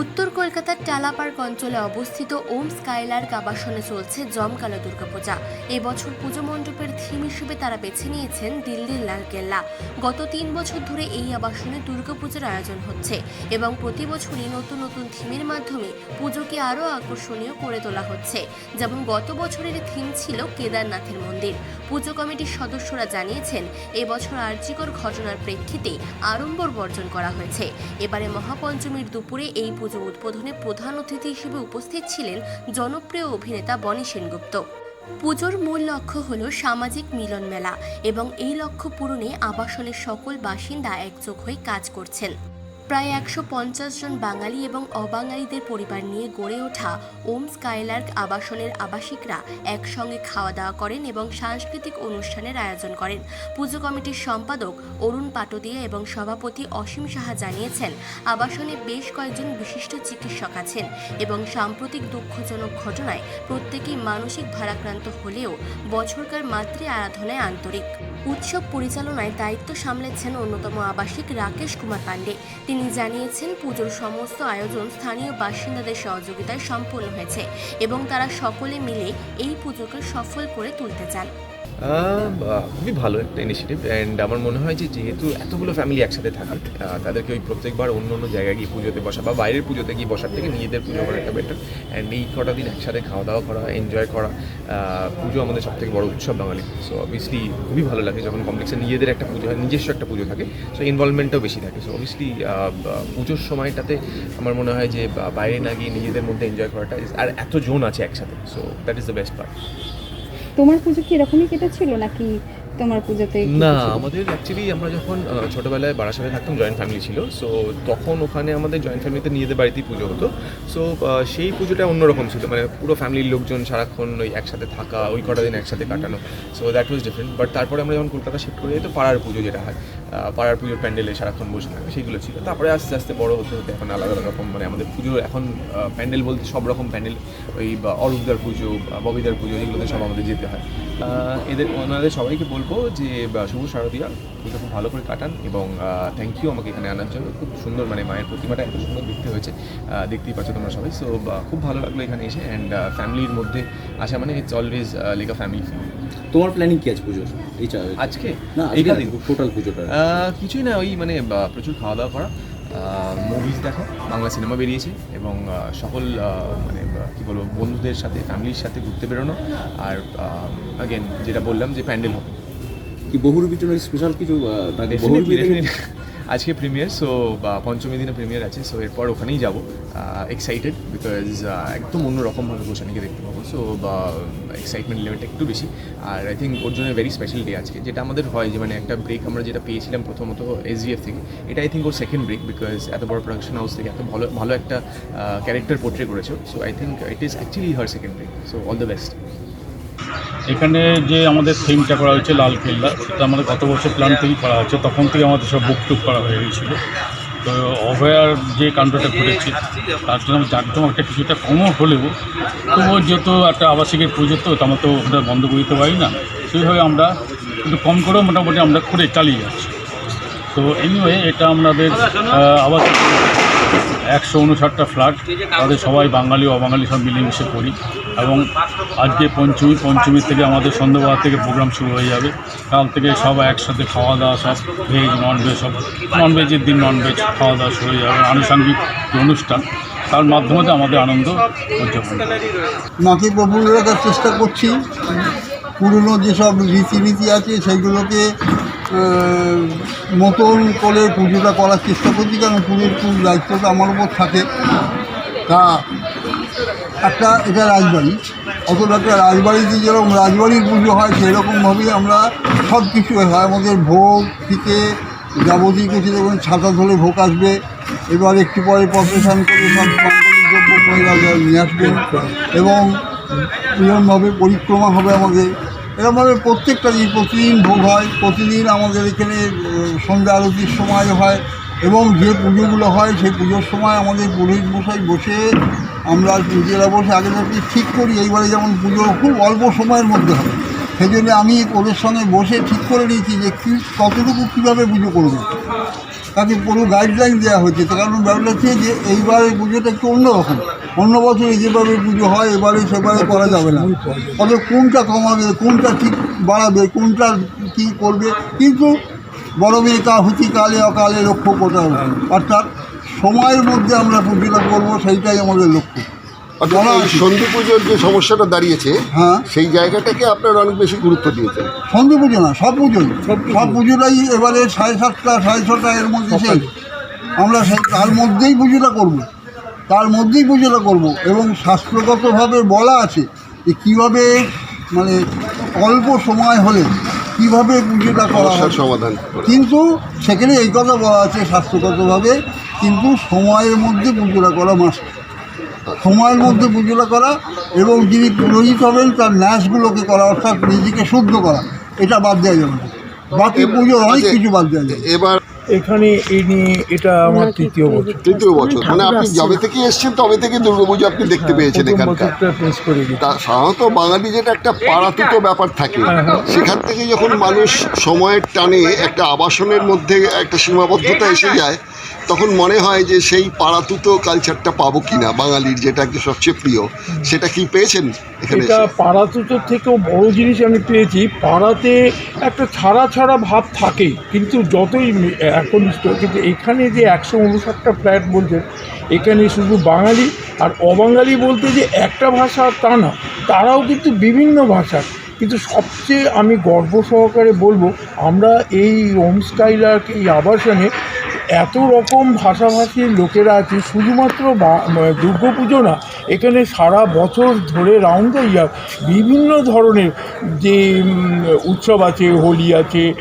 উত্তর কলকাতার টালাপার্ক অঞ্চলে অবস্থিত ওম স্কাইলার্ক আবাসনে চলছে জমকালো দুর্গাপূজা। এবছর পুজো মণ্ডপের থিম হিসেবে তারা বেছে নিয়েছেন দিল্লির লালকেল্লা গত তিন বছর ধরে এই আবাসনে দুর্গাপূজার আয়োজন হচ্ছে এবং প্রতি বছরই নতুন নতুন থিমের মাধ্যমে পুজোকে আরও আকর্ষণীয় করে তোলা হচ্ছে। যেমন গত বছরের থিম ছিল কেদারনাথের মন্দির। পুজো কমিটির সদস্যরা জানিয়েছেন, এবছর আর্যিকর ঘটনার প্রেক্ষিতে আড়ম্বর বর্জন করা হয়েছে। এবারে মহাপঞ্চমীর দুপুরে এই পুজো উদ্বোধনে প্রধান অতিথি হিসেবে উপস্থিত ছিলেন জনপ্রিয় অভিনেতা বনি সেনগুপ্ত। পুজোর মূল লক্ষ্য হল সামাজিক মিলন মেলা এবং এই লক্ষ্য পূরণে আবাসনের সকল বাসিন্দা একযোগ হয়ে কাজ করছেন। প্রায় একশো পঞ্চাশ জন বাঙালি এবং অবাঙালিদের পরিবার নিয়ে গড়ে ওঠা ওম স্কাইলার্ক আবাসনের আবাসিকরা একসঙ্গে খাওয়া দাওয়া করেন এবং সাংস্কৃতিক অনুষ্ঠানের আয়োজন করেন। পুজো কমিটির সম্পাদক অরুণ পাটদিয়া এবং সভাপতি অসীম সাহা জানিয়েছেন, আবাসনে বেশ কয়েকজন বিশিষ্ট চিকিৎসক আছেন এবং সাম্প্রতিক দুঃখজনক ঘটনায় প্রত্যেকেই মানসিক ভারাক্রান্ত হলেও বছরকার মাতৃ আরাধনায় আন্তরিক। উৎসব পরিচালনায় দায়িত্ব সামলেছেন অন্যতম আবাসিক রাকেশ কুমার পাণ্ডে। তিনি জানিয়েছেন, পুজোর সমস্ত আয়োজন স্থানীয় বাসিন্দাদের সহযোগিতায় সম্পন্ন হয়েছে এবং তারা সকলে মিলে এই পুজোকে সফল করে তুলতে চান। খুবই ভালো একটা ইনিশিয়েটিভ অ্যান্ড আমার মনে হয় যে যেহেতু এতগুলো ফ্যামিলি একসাথে থাকে তাদেরকে ওই প্রত্যেকবার অন্য অন্য জায়গায় গিয়ে পুজোতে বসা বা বাইরের পুজোতে গিয়ে বসার থেকে নিজেদের পুজো করাটা বেটার অ্যান্ড এই কটা দিন একসাথে খাওয়া দাওয়া করা এনজয় করা পুজো আমাদের সব থেকে বড় উৎসব বাঙালি। সো অবভিয়াসলি খুবই ভালো লাগে যখন কমপ্লেক্সে নিজেদের একটা পুজো হয়, নিজস্ব একটা পুজো থাকে সো ইনভলভমেন্টটাও বেশি থাকে। সো অবভিয়াসলি পুজোর সময়টাতে আমার মনে হয় যে বাইরে না গিয়ে নিজেদের মধ্যে এনজয় করাটা আর এত জোন আছে একসাথে so that is the best part তোমার পুজো কি এরকমই কেটেছিল নাকি তোমার পুজোতে না আমাদের অ্যাকচুয়ালি আমরা যখন ছোটবেলায় বারাসাতে থাকতাম জয়েন্ট ফ্যামিলি ছিল সো তখন ওখানে আমাদের জয়েন্ট ফ্যামিলিতে নিজেদের বাড়িতেই পুজো হতো। সো সেই পুজোটা অন্যরকম ছিল মানে পুরো ফ্যামিলির লোকজন সারাক্ষণ ওই একসাথে থাকা ওই কটা দিন একসাথে কাটানো so that was different but তারপরে আমরা যখন কলকাতা শিফট করি তো পাড়ার পুজো যেটা হয় পাড়ার পুজোর প্যান্ডেলে সারাক্ষণ বসে থাকে সেগুলো ছিল। তারপরে আস্তে আস্তে বড় হতে হতে এখন আলাদা আলাদা রকম মানে আমাদের পুজো এখন প্যান্ডেল বলতে সব রকম প্যান্ডেল, ওই অরূপদার পুজো ববিদার পুজো, এগুলোতে সব আমাদের যেতে হয়। এদের, ওনাদের সবাইকে বলব যে শুভ শারদীয়া পুজো খুব ভালো করে কাটান এবং থ্যাংক ইউ আমাকে এখানে আনার জন্য। খুব সুন্দর মানে মায়ের প্রতিমাটা এত সুন্দর দেখতে হয়েছে দেখতেই পাচ্ছ তোমরা সবাই। সো খুব ভালো লাগল এখানে এসে অ্যান্ড ফ্যামিলির মধ্যে আসা মানে ইটস অলওয়েজ আ ফ্যামিলি তোমার প্ল্যানিং কি আছে পুজোর? এই আজকে? না এই এইটা দিন টোটাল পুজোটা। কিছুই না ওই মানে প্রচুর খাওয়া দাওয়া করা মুভিজ দেখা বাংলা সিনেমা বেরিয়েছে এবং সকল মানে কি বলব বন্ধুদের সাথে ফ্যামিলির সাথে ঘুরতে বেরোনো। আর আগেন যেটা বললাম যে প্যান্ডেল হবে। কি বহুরূপী জন্য স্পেশাল কিছু বহুরূপী. আজকে প্রিমিয়ার সো পঞ্চমী দিনে প্রিমিয়ার আছে সো এরপর ওখানেই যাব। এক্সাইটেড বিকজ একদম অন্যরকমভাবে গোসানিকে দেখতে পাবো। সো বা এক্সাইটমেন্ট লেভেলটা একটু বেশি। আর আই থিঙ্ক ওর জন্য ভেরি স্পেশাল ডে আজকে। যেটা আমাদের হয় যে মানে একটা ব্রেক আমরা যেটা পেয়েছিলাম প্রথমত এসজিএফ থেকে এটা আই থিঙ্ক ওর সেকেন্ড ব্রেক বিকজ এত বড় প্রোডাকশন হাউস থেকে এত ভালো ভালো একটা ক্যারেক্টার পোর্ট্রে করেছ। So I think it is actually her second break so all the best এখানে যে আমাদের থিমটা করা হয়েছে লাল কেল্লা, সেটা আমাদের গত বছর প্ল্যান থেকেই করা হয়েছে। তখন থেকে আমাদের সব বুক টুক করা হয়ে গিয়েছিল তো অভয়ার যে কাণ্ডটা ঘটেছে, তার জন্য জাঁকজমকটা কিছুটা কমও হলেও, তবুও যেহেতু একটা আবাসিকের পুজো তো আমরা তো ওটা বন্ধ করতে পারি না। সেইভাবে আমরা একটু কম করেও মোটামুটি আমরা করে চালিয়ে যাচ্ছি। তো এনিওয়ে এটা আমাদের আবাসিক একশো উনষাটটা ফ্ল্যাট। তাদের সবাই বাঙালি, অবাঙালি সব মিলেমিশে করি। এবং আজকে পঞ্চমী পঞ্চমী থেকে আমাদের সন্ধ্যাবেলা থেকে প্রোগ্রাম শুরু হয়ে যাবে। কাল থেকে সবাই একসাথে খাওয়া দাওয়া সব ভেজ নন ভেজ সব নন ভেজের দিন নন ভেজ খাওয়া দাওয়া শুরু হয়ে যাবে। আনুষাঙ্গিক অনুষ্ঠান, তার মাধ্যমে আমাদের আনন্দ উদযাপন। মাকে প্রফুল্ল রাখার চেষ্টা করছি। পুরনো যেসব রীতিনীতি আছে, সেইগুলোকে মতন করে পুজোটা করার চেষ্টা করছি, কারণ পুজোর পুরো দায়িত্বটা আমার উপর থাকে। তা একটা এটা রাজবাড়ি। অথবা একটা রাজবাড়িতে যেরকম রাজবাড়ির পুজো হয়, সেরকমভাবেই আমরা সব কিছু হয় আমাদের ভোগ থেকে যাবতীয় কিছু দেখুন ছাতা ধরে ভোগ আসবে, এবার একটু পরে প্রসেশন করে সব নিয়ে আসবেন এবং এরকমভাবে পরিক্রমা হবে আমাদের। এরকমভাবে প্রত্যেকটা দিন, প্রতিদিন ভোগ হয়, প্রতিদিন আমাদের এখানে সন্ধ্যা আরতির সময় হয় এবং যে পুজোগুলো হয়, সেই পুজোর সময় আমাদের পুরোহিত মশাই বসে, আমরা নিজেরা বসে আগে থেকে ঠিক করি। এইবারে যেমন পুজো খুব অল্প সময়ের মধ্যে হবে সেই জন্য আমি ওদের সঙ্গে বসে ঠিক করে নিয়েছি যে কী, কতটুকু কীভাবে পুজো করবে। তাকে পুরো গাইডলাইন দেওয়া হয়েছে, তার কারণ ব্যাপারটা হচ্ছে যে এইবারের পুজোটা একটু অন্যরকম। অন্য বছরে যেভাবে পুজো হয়, এবারে সেবারে করা যাবে না। তবে কোনটা কমাবে, কোনটা ঠিক বাড়াবে, কোনটা কী করবে, কিন্তু বড় মেয়ে কা হচ্ছে কালে অকালে লক্ষ্য কোথাও অর্থাৎ সময়ের মধ্যে আমরা পুজোটা করব, সেইটাই আমাদের লক্ষ্য। সন্ধি পুজোর যে সমস্যাটা দাঁড়িয়েছে হ্যাঁ। সেই জায়গাটাকে আপনারা অনেক বেশি গুরুত্ব দিয়েছেন। সন্ধি পুজো না সব পুজোই সব পুজোটাই এবারে সাড়ে সাতটা সাড়ে ছটা এর মধ্যে শেষ আমরা সেই তার মধ্যেই পুজোটা করব। তার মধ্যেই পুজোটা করব এবং শাস্ত্রগতভাবে বলা আছে যে কীভাবে মানে অল্প সময় হলে কীভাবে পুজোটা করা হয়। সমাধান কিন্তু সেখানে এই কথা বলা আছে স্বাস্থ্যগতভাবে কিন্তু সময়ের মধ্যে পুজোটা করা মাস্ট। সময়ের মধ্যে পুজোটা করা এবং যিনি পুরোহিত হবেন তার ন্যাসগুলোকে করা অর্থাৎ নিজেকে শুদ্ধ করা এটা বাদ দেওয়া যাবে না। বাকি পুজোর অনেক আচ্ছা, কিছু বাদ দেওয়া যাবে। এবার এখানে এই নিয়ে এটা আমার তৃতীয় বছর। তৃতীয় বছর। মানে আপনি যবে থেকে এসেছেন তবে থেকে দুর্গাপুজো আপনি দেখতে পেয়েছেন প্রথম এখানকার। তা সাধারণত বাঙালি যেটা একটা পাড়াতুতো ব্যাপার থাকে। সেখান থেকে যখন মানুষ সময়ের টানে একটা আবাসনের মধ্যে একটা সীমাবদ্ধতা এসে যায় তখন মনে হয় যে সেই পাড়াতুতো কালচারটা পাবো কিনা বাঙালির যেটা কি সবচেয়ে প্রিয় সেটা কি পেয়েছেন এখানে এটা এসে? থেকেও বড় জিনিস আমি পেয়েছি পাড়াতে একটা ছাড়া ছাড়া ভাব থাকে কিন্তু যতই এখন কিন্তু এখানে যে একশো উনষাটটা ফ্ল্যাট বলছেন এখানে শুধু বাঙালি আর অবাঙালি বলতে যে একটা ভাষা তা না তারাও কিন্তু বিভিন্ন ভাষা কিন্তু সবচেয়ে আমি গর্ব সহকারে বলব আমরা এই হোম স্টাইলার এই আবাসনে এত রকম ভাষাভাষীর লোকেরা আছে শুধুমাত্র দুর্গা পুজো না এখানে সারা বছর ধরে রাউন্ড দ্য ইয়ার বিভিন্ন ধরনের যে উৎসব আছে হোলি আছে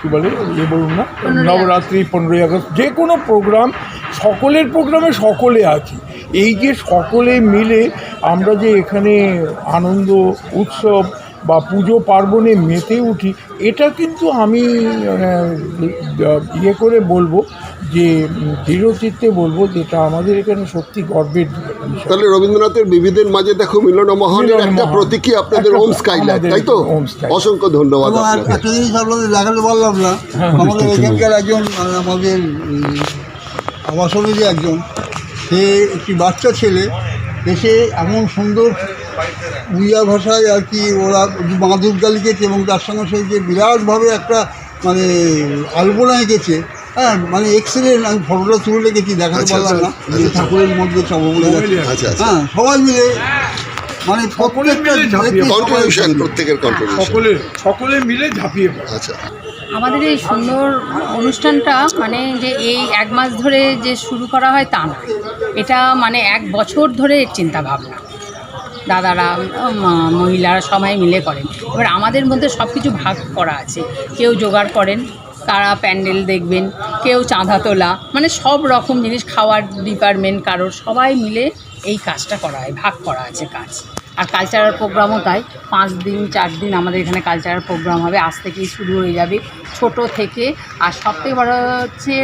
কী বলে ইয়ে বলুন না নবরাত্রি পনেরোই আগস্ট যে কোনো প্রোগ্রাম সকলের প্রোগ্রামে সকলে আছে। এই যে সকলে মিলে আমরা যে এখানে আনন্দ উৎসব বা পুজো পার্বণে মেতে উঠি এটা কিন্তু আমি ইয়ে করে বলব যে দৃঢ়চিত্তে বলব যেটা আমাদের এখানে সত্যি গর্বের তাহলে রবীন্দ্রনাথের বিবিধের মাঝে দেখো মিলন মহানের একটা প্রতীকী আপনাদের ওম স্কাইলাইট তাই তো। অসংখ্য ধন্যবাদ একটা জিনিস আপনাদের দেখাতে পারলাম না। আমাদের এখানকার একজন আমাদের আবাসনেরই একজন সে একটি বাচ্চা ছেলে এসে এমন সুন্দর উড়িয়া ভাষায় আর কি ওরা মা দুর্গা লিখেছে এবং তার সঙ্গে সে যে বিরাটভাবে একটা মানে আলপনা এঁকেছে হ্যাঁ মানে এক্সেলেন্ট আমি ফটোটা তুলে রেখেছি দেখাতে আচ্ছা, পারলাম না। আচ্ছা, যে ঠাকুরের মধ্যে সব আচ্ছা আচ্ছা হ্যাঁ সবাই মিলে মানে কন্ট্রিবিউশন প্রত্যেকের কন্ট্রিবিউশন সকলে সকলে মিলে ঝাঁপিয়ে পড়ে। আচ্ছা। আমাদের এই সুন্দর অনুষ্ঠানটা মানে যে এই এক মাস ধরে যে শুরু করা হয় তা না। এটা মানে এক বছর ধরে এর চিন্তা ভাবনা দাদারা মহিলারা সবাই মিলে করেন। এবার আমাদের মধ্যে সব কিছু ভাগ করা আছে। কেউ জোগাড় করেন, তারা প্যান্ডেল দেখবেন, কেউ চাঁদা তোলা মানে সব রকম জিনিস, খাওয়ার ডিপার্টমেন্ট কারোর সবাই মিলে এই কাজটা করা হয়, ভাগ করা আছে কাজ। আর কালচারাল প্রোগ্রামও তাই। পাঁচ দিন চার দিন আমাদের এখানে কালচারাল প্রোগ্রাম হবে। আজ থেকেই শুরু হয়ে যাবে। ছোট থেকে। আর সবথেকে বড় হচ্ছে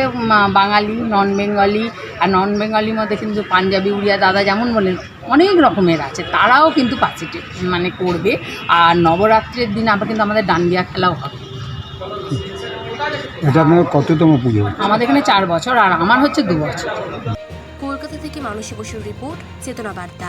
বাঙালি নন বেঙ্গলি আর নন বেঙ্গলির মধ্যে কিন্তু পাঞ্জাবি উড়িয়া দাদা যেমন বলেন অনেক রকমের আছে। তারাও কিন্তু পার্টিসিপেট মানে করবে। আর নবরাত্রির দিন আবার কিন্তু আমাদের ডান্ডিয়া খেলাও হবে। এটা আপনার কততম পুজো? আমাদের এখানে চার বছর। আর আমার হচ্ছে দু বছর। কলকাতা থেকে মানসী বসুর রিপোর্ট চেতনা বার্তা।